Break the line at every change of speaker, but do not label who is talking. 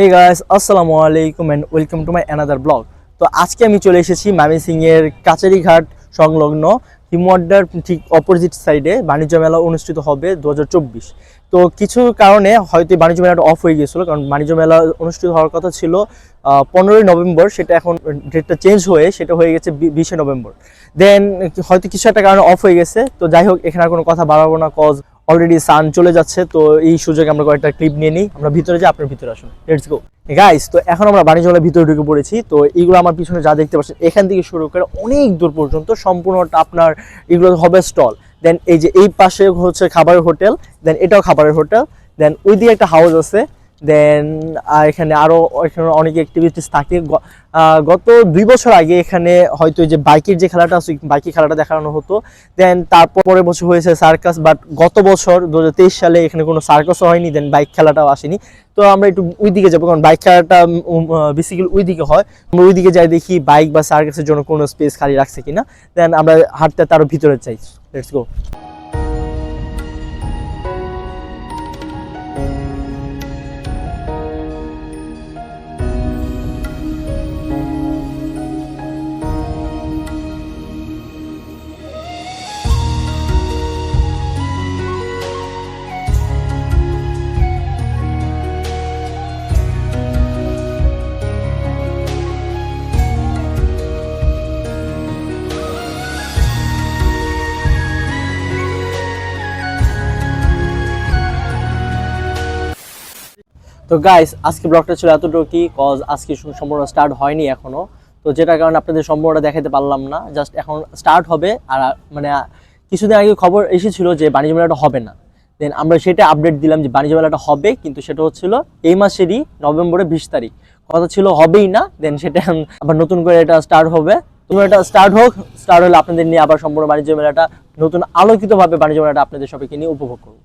হে guys আসসালামু আলাইকুম and welcome to my another blog তো আজকে আমি চলে এসেছি এর কাচারিঘাট সংলগ্ন হিমওয়ার্ডার ঠিক অপোজিট সাইডে বাণিজ্য মেলা অনুষ্ঠিত হবে দু হাজার চব্বিশ। তো কিছু কারণে হয়তো বাণিজ্য মেলাটা অফ হয়ে গিয়েছিল কারণ বাণিজ্য মেলা অনুষ্ঠিত হওয়ার কথা ছিল পনেরোই নভেম্বর, সেটা এখন ডেটটা চেঞ্জ হয়ে সেটা হয়ে গেছে বিশে নভেম্বর। দেন হয়তো কিছু একটা কারণে অফ হয়ে গেছে, তো যাই হোক, এখানে আর কোনো কথা বাড়াবো না কজ অলরেডি সান চলে যাচ্ছে, তো এই সুযোগে আমরা কয়েকটা ক্লিপ নিয়ে নিই। আমরা ভিতরে যাই, আপনার ভিতরে আসুন। লেটস গো গাইস তো এখন আমরা বাণিজ্য মেলার ভিতরে ঢুকে পড়েছি। তো এইগুলো আমার পিছনে যা দেখতে পাচ্ছেন, এখান থেকে শুরু করে অনেক দূর পর্যন্ত সম্পূর্ণটা আপনার, এগুলো হবে স্টল। দেন এই যে এই পাশে হচ্ছে খাবারের হোটেল দেন এটাও খাবারের হোটেল। দেন ওই দিকে একটা হাউস আছে। দেন এখানে আরও এখানে অনেক অ্যাক্টিভিটিস থাকে। গত দুই বছর আগে এখানে হয়তো যে বাইকের যে খেলাটা আছে, বাইকের খেলাটা দেখানো হতো। দেন তারপর পরের বছর হয়েছে সার্কাস বাট গত বছর দু হাজার তেইশ সালে এখানে কোনো সার্কাসও হয়নি দেন বাইক খেলাটাও আসেনি। তো আমরা একটু ওই দিকে যাব, কারণ বাইক খেলাটা বেসিক্যালি ওই দিকে হয়। আমরা ওই দিকে যাই দেখি বাইক বা সার্কাসের জন্য কোনো স্পেস খালি রাখছে কিনা। দেন আমরা হাঁটতে তারও ভিতরে চাই লেটস গো তো গাইস আজকে ব্লগটা ছিল এতটুকুই কজ আজকে সম্পূর্ণ স্টার্ট হয়নি এখনও। তো যেটার কারণে আপনাদের সম্পূর্ণটা দেখাতে পারলাম না জাস্ট এখন স্টার্ট হবে। আর মানে কিছুদিন আগে খবর এসেছিল যে বাণিজ্য মেলাটা হবে না। দেন আমরা সেটা আপডেট দিলাম যে বাণিজ্য মেলাটা হবে, কিন্তু সেটা হচ্ছিল এই মাসেরই নভেম্বরের বিশ তারিখ। কথা ছিল হবেই না দেন সেটা আবার নতুন করে এটা স্টার্ট হবে। নতুন এটা স্টার্ট হোক স্টার্ট হলে আপনাদের নিয়ে আবার সম্পূর্ণ বাণিজ্য মেলাটা নতুন আলোকিতভাবে বাণিজ্য মেলাটা আপনাদের সবাইকে নিয়ে উপভোগ করব।